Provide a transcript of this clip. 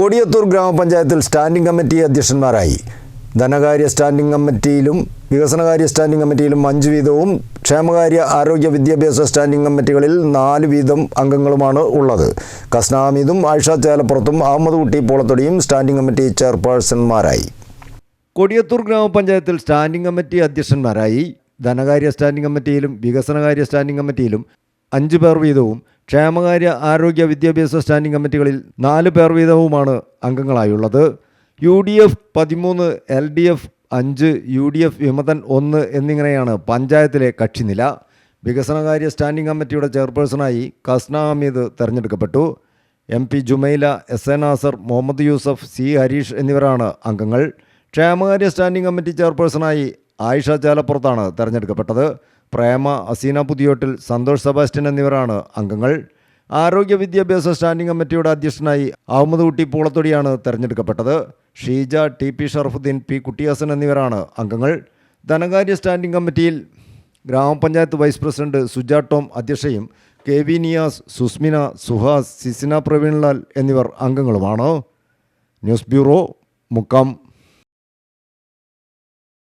കൊടിയത്തൂർ ഗ്രാമപഞ്ചായത്തിൽ standing committee അധ്യക്ഷന്മാരായി. ധനകാര്യ standing കമ്മിറ്റിയിലും വികസനകാര്യ സ്റ്റാൻഡിംഗ് കമ്മിറ്റിയിലും അഞ്ച് വീതവും ക്ഷേമകാര്യ ആരോഗ്യ വിദ്യാഭ്യാസ സ്റ്റാൻഡിംഗ് കമ്മിറ്റികളിൽ നാല് വീതം അംഗങ്ങളുമാണ് ഉള്ളത്. കസ്നാമീദും ആയിഷ ചേലപ്പുറത്തും അഹമ്മദ് കുട്ടി പോളത്തൊടിയും സ്റ്റാൻഡിംഗ് കമ്മിറ്റി ചെയർപേഴ്സൺമാരായി. കൊടിയത്തൂർ ഗ്രാമപഞ്ചായത്തിൽ സ്റ്റാൻഡിംഗ് കമ്മിറ്റി അധ്യക്ഷന്മാരായി. ധനകാര്യ സ്റ്റാൻഡിംഗ് കമ്മിറ്റിയിലും വികസനകാര്യ സ്റ്റാൻഡിംഗ് കമ്മിറ്റിയിലും അഞ്ച് പേർ വീതവും ക്ഷേമകാര്യ ആരോഗ്യ വിദ്യാഭ്യാസ സ്റ്റാൻഡിംഗ് കമ്മിറ്റികളിൽ നാല് പേർ വീതവുമാണ് അംഗങ്ങളായുള്ളത്. യു ഡി എഫ് പതിമൂന്ന് എൽ ഡി എഫ് അഞ്ച് യു ഡി എഫ് വിമതൻ ഒന്ന് എന്നിങ്ങനെയാണ് പഞ്ചായത്തിലെ കക്ഷിനില. വികസനകാര്യ സ്റ്റാൻഡിംഗ് കമ്മിറ്റിയുടെ ചെയർപേഴ്സണായി കസ്ന ഹമീദ് തെരഞ്ഞെടുക്കപ്പെട്ടു. M P Jumaila S A Nasar Muhammed Yusuf C Harish എന്നിവരാണ് അംഗങ്ങൾ. ക്ഷേമകാര്യ സ്റ്റാൻഡിംഗ് കമ്മിറ്റി ചെയർപേഴ്സണായി ആയിഷ ചാലപ്പുറത്താണ് തെരഞ്ഞെടുക്കപ്പെട്ടത്. പ്രേമ അസീന പുതിയോട്ടിൽ സന്തോഷ് സെബാസ്റ്റ്യൻ എന്നിവരാണ് അംഗങ്ങൾ. ആരോഗ്യ വിദ്യാഭ്യാസ സ്റ്റാൻഡിംഗ് കമ്മിറ്റിയുടെ അധ്യക്ഷനായി അഹമ്മദ് കുട്ടി പൂളത്തൊടിയാണ് തെരഞ്ഞെടുക്കപ്പെട്ടത്. Sheeja T P Sharafuddin P Kuttiyasan എന്നിവരാണ് അംഗങ്ങൾ. ധനകാര്യ സ്റ്റാൻഡിംഗ് കമ്മിറ്റിയിൽ ഗ്രാമപഞ്ചായത്ത് വൈസ് പ്രസിഡന്റ് സുജാ ടോം അധ്യക്ഷയും കെ വി നിയാസ് സുസ്മിന സുഹാസ് സിസിന പ്രവീൺലാൽ എന്നിവർ അംഗങ്ങളുമാണ്. News bureau Mukkam.